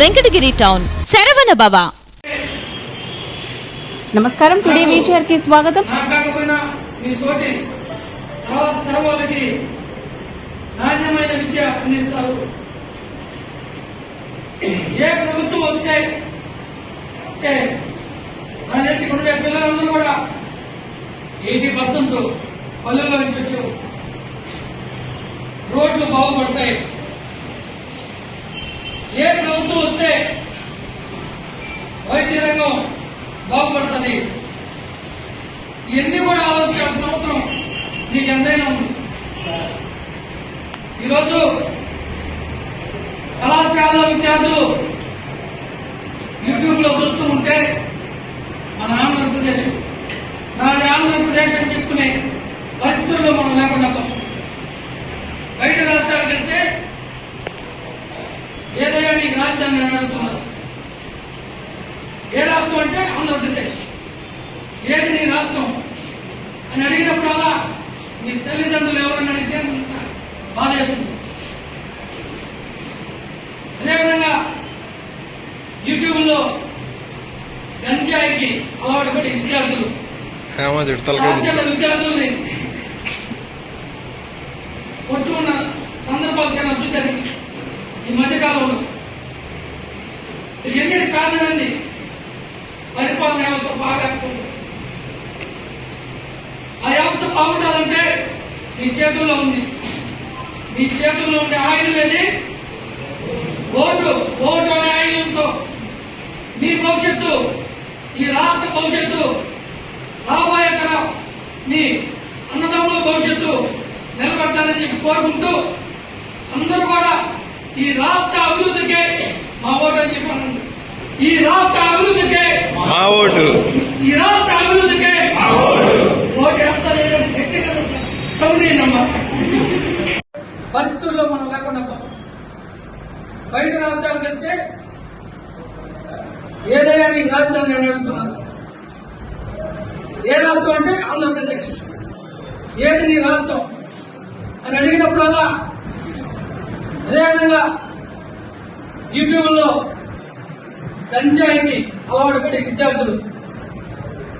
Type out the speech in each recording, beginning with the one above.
Venkatagiri town. Saravana భవ. నమస్కారం today వీచర్కి స్వాగతం. కాకపోయినా మీ తోటి తర్వాత తరం వాళ్ళకి నాణ్యమైన విద్య అందిస్తారు. ఏ ప్రభుత్వం వస్తే ఇక్కడ ఉండే పిల్లలందరూ కూడా ఎయిటీ పర్సెంట్ పల్లెల్లో నుంచి వచ్చారు. రోడ్లు బాగుపడతాయి. ఏ ప్రభుత్వం వస్తే వైద్య రంగం బాగుపడుతుంది. ఇవన్నీ కూడా ఆలోచించాల్సిన అవసరం నీకు ఎంతైనా ఉంది. ఈరోజు కళాశాలలో విద్యార్థులు యూట్యూబ్లో చూస్తూ ఉంటే మన ఆంధ్రప్రదేశ్ నాది ఆంధ్రప్రదేశ్ అని చెప్పుకునే పరిస్థితుల్లో మనం లేకుండా బయట రాష్ట్రాలకు వెళ్తే రాజధాని అని అడుగుతున్నారు ఏ రాష్ట్రం అంటే ఆంధ్రప్రదేశ్. ఏది నీ రాష్ట్రం? అని అడిగినప్పుడల్లా మీ తల్లిదండ్రులు ఎవరని అడిగితే బాధ వేస్తుంది. అదేవిధంగా యూట్యూబ్లో గంజాయికి అలవాటు పడి విద్యార్థులు. విద్యార్థుల్ని కొట్టుకున్న సందర్భాలు చాలా చూశారు ఈ మధ్యకాలంలో. ఎన్నిటి కారణం పరిపాలన వ్యవస్థ బాగాకపోవడం ఆ వ్యవస్థ బాగుండాలంటే నీ చేతుల్లో ఉంది. నీ చేతుల్లో ఉండే ఆయుధం ఏది? ఓటు. ఓటు అనే ఆయుధంతో మీ భవిష్యత్తు ఈ రాష్ట్ర భవిష్యత్తు రాబోయే తరం మీ అన్నదమ్ముల భవిష్యత్తు నిలబడతారని చెప్పి కోరుకుంటూ అందరూ కూడా ఈ రాష్ట్ర అభివృద్ధికే మా ఓటు అని చెప్పి ఈ రాష్ట్ర అభివృద్ధికే మా ఓటు. ఈ రాష్ట్ర అభివృద్ధికే ఓటు. వేస్తారేనని గట్టిగా సౌదీనమ్మా పరిస్థితుల్లో మనం లేకుండా బయట రాష్ట్రాలకు వెళ్తే ఏదైనా నీకు రాజధాని అని అడుగుతున్నారు? ఏ రాష్ట్రం అంటే ఆంధ్రప్రదేశ్. ఏది నీ రాష్ట్రం? అని అడిగినప్పుడల్లా అదేవిధంగా యూట్యూబ్లో గంజాయికి అలవాటు పడే విద్యార్థులు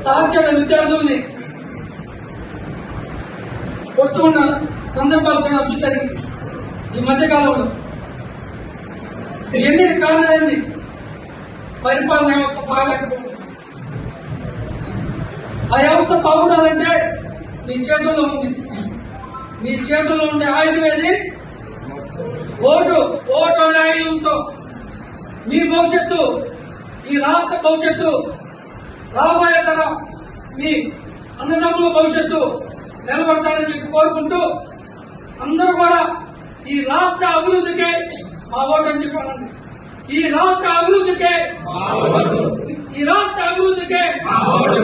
సాక్షర విద్యార్థుల్ని కొట్టుకున్న సందర్భాలు చాలా చూశారు ఈ మధ్యకాలంలో ఎన్ని కారణం పరిపాలన వ్యవస్థ బాగలేకపోవడం ఆ వ్యవస్థ బాగుండాలంటే నీ చేతుల్లో ఉంది. నీ చేతుల్లో ఉండే ఆయుధం ఏది? ఓటు. ఓటు అనే ఆయుధంతో మీ భవిష్యత్తు ఈ రాష్ట్ర భవిష్యత్తు రాబోయే తరం మీ అన్నదమ్ముల భవిష్యత్తు నిలబడతారని చెప్పి కోరుకుంటూ అందరూ కూడా ఈ రాష్ట్ర అభివృద్ధికే మా ఓటు అని చెప్పి అనండి. ఈ రాష్ట్ర అభివృద్ధికే ఈ రాష్ట్ర అభివృద్ధికే ఓటు.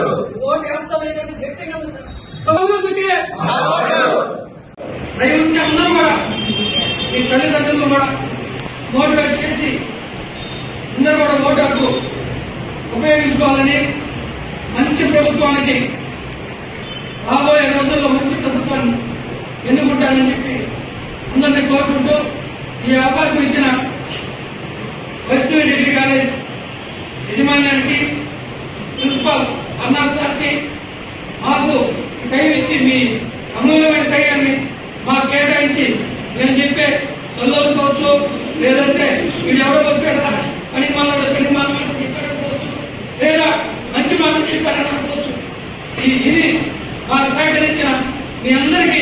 వేస్తామని గట్టిగా అభివృద్ధికే దయవుంచి అందరూ కూడా మీ తల్లిదండ్రులను కూడా మోటివేట్ చేసి అందరూ కూడా ఓటు హక్కు ఉపయోగించుకోవాలని మంచి ప్రభుత్వానికి రాబోయే రోజుల్లో మంచి ప్రభుత్వాన్ని ఎన్నుకుంటారని చెప్పి అందరినీ కోరుకుంటూ ఈ అవకాశం ఇచ్చిన వైష్ణవి డిగ్రీ కాలేజ్ యజమాన్యానికి ప్రిన్సిపాల్ అన్నార్ సార్కి మాకు టైం ఇచ్చి మీ అమూల్యమైన టైంని మాకు కేటాయించి మేము చెప్పే ఇది మాకు సహకరించిన మీ అందరికీ